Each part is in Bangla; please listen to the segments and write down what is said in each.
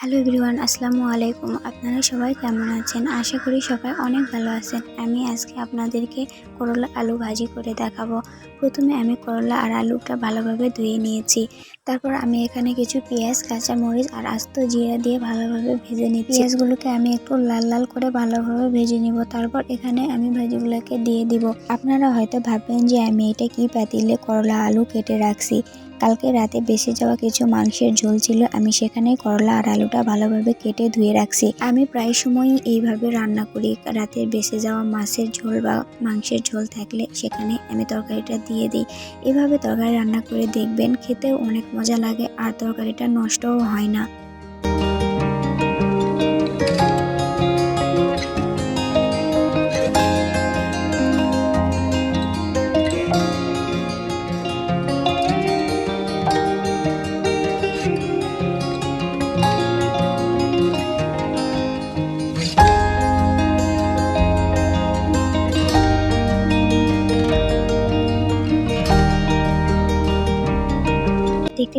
হ্যালো এভরিওয়ান, আসসালামু আলাইকুম। আপনারা সবাই কেমন আছেন? আশা করি সবাই অনেক ভালো আছেন। আমি আজকে আপনাদেরকে করলা আলু ভাজি করে দেখাবো। প্রথমে আমি করলা আর আলুটা ভালোভাবে ধুয়ে নিয়েছি। তারপর আমি এখানে কিছু পেঁয়াজ, কাঁচামরিচ আর আস্ত জিরা দিয়ে ভালোভাবে ভেজে নিই পেঁয়াজগুলোকে আমি একটু লাল লাল করে ভালোভাবে ভেজে নিব। তারপর এখানে আমি ভাজিগুলোকে দিয়ে দিব। আপনারা হয়তো ভাববেন যে আমি এটা কি পাতিলে করলা আলু কেটে রাখছি? কালকে রাতে বেঁচে যাওয়া কিছু মাংসের ঝোল ছিল, আমি সেখানে করলা আর আলুটা ভালোভাবে কেটে ধুয়ে রাখছি। আমি প্রায় সময়ই এইভাবে রান্না করি। রাতে বেঁচে যাওয়া মাছের ঝোল বা মাংসের ঝোল থাকলে সেখানে আমি তরকারিটা দিয়ে দিই। এভাবে তরকারি রান্না করে দেখবেন, খেতেও অনেক মজা লাগে আর তরকারিটা নষ্টও হয় না।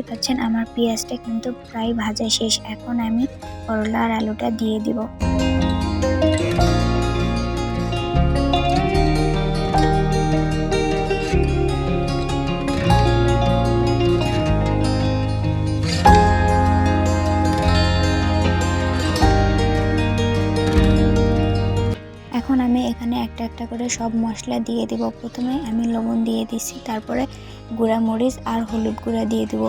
দেখতে পাচ্ছেন আমার পেঁয়াজটা কিন্তু প্রায় ভাজা শেষ। এখন আমি করলা আর আলুটা দিয়ে দিব। এখন আমি এখানে একটা একটা করে সব মশলা দিয়ে দিব। প্রথমে আমি লবণ দিয়ে দিছি তারপরে গুঁড়া মরিচ আর হলুদ গুঁড়া দিয়ে দিব।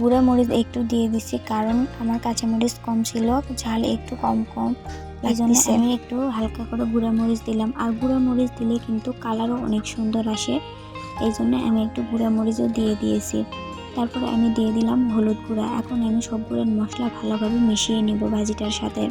গুঁড়া মরিচ একটু দিয়ে দিছি কারণ আমার কাঁচামরিচ কম ছিল ঝাল একটু কম কম। এই জন্য আমি একটু হালকা করে গুঁড়া মরিচ দিলাম। আর গুঁড়া মরিচ দিলে কিন্তু কালারও অনেক সুন্দর আসে। এই জন্য আমি একটু গুঁড়া মরিচও দিয়ে দিয়েছি। তারপরে আমি দিয়ে দিলাম হলুদ গুঁড়া। এখন আমি সবগুলো মশলা ভালোভাবে মিশিয়ে নেব ভাজিটার সাথে।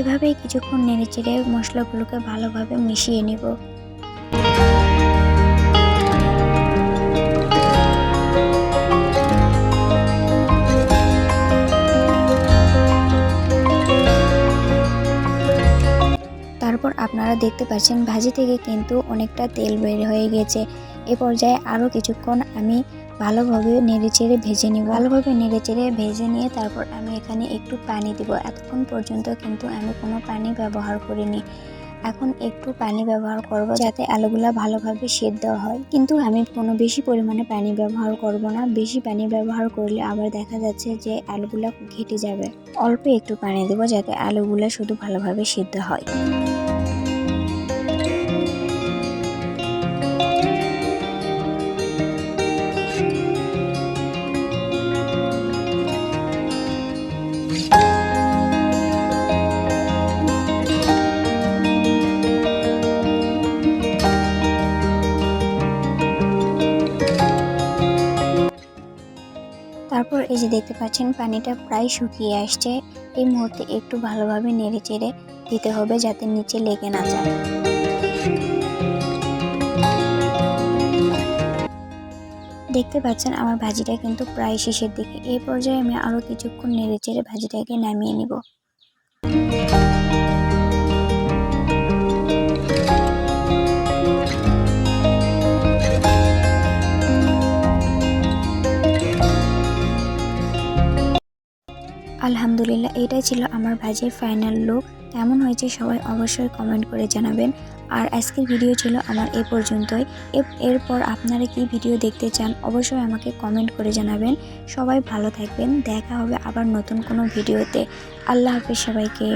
এভাবেই কিছুক্ষণ নেড়ে চেড়ে মশলাগুলোকে ভালোভাবে মিশিয়ে নেব। তারপর আপনারা দেখতে পাচ্ছেন ভাজি থেকে কিন্তু অনেকটা তেল বের হয়ে গেছে। এ পর্যায়ে আরও কিছুক্ষণ আমি ভালোভাবে নেড়েচেড়ে ভেজে নিব। ভালোভাবে নেড়েচেড়ে ভেজে নিয়ে তারপর আমি এখানে একটু পানি দিব। এতক্ষণ পর্যন্ত কিন্তু আমি কোনো পানি ব্যবহার করিনি। এখন একটু পানি ব্যবহার করব যাতে আলুগুলা ভালোভাবে সেদ্ধ হয়। কিন্তু আমি কোনো বেশি পরিমাণে পানি ব্যবহার করব না। বেশি পানি ব্যবহার করলে আবার দেখা যাচ্ছে যে আলুগুলা ঘেটে যাবে। অল্প একটু পানি দেবো যাতে আলুগুলা শুধু ভালোভাবে সিদ্ধ হয়। এই যে দেখতে পাচ্ছেন, পানিটা প্রায় শুকিয়ে আসছে। এই মুহূর্তে একটু ভালোভাবে নেড়ে চেড়ে দিতে হবে যাতে নিচে লেগে না যায়। দেখতে পাচ্ছেন, আমার ভাজিটা কিন্তু প্রায় শেষের দিকে। এই পর্যায়ে আমি আরও কিছুক্ষণ নেড়ে চেড়ে ভাজিটাকে নামিয়ে নিব। আলহামদুলিল্লাহ, এটাই ছিল আমার ভাজির ফাইনাল লুক কেমন হয়েছে সবাই অবশ্যই কমেন্ট করে জানাবেন। আর আজকের ভিডিও ছিল আমার এ পর্যন্তই। এরপর আপনারা কি ভিডিও দেখতে চান, অবশ্যই আমাকে কমেন্ট করে জানাবেন। সবাই ভালো থাকবেন, দেখা হবে আবার নতুন কোনো ভিডিওতে আল্লাহ হাফেজ সবাইকে।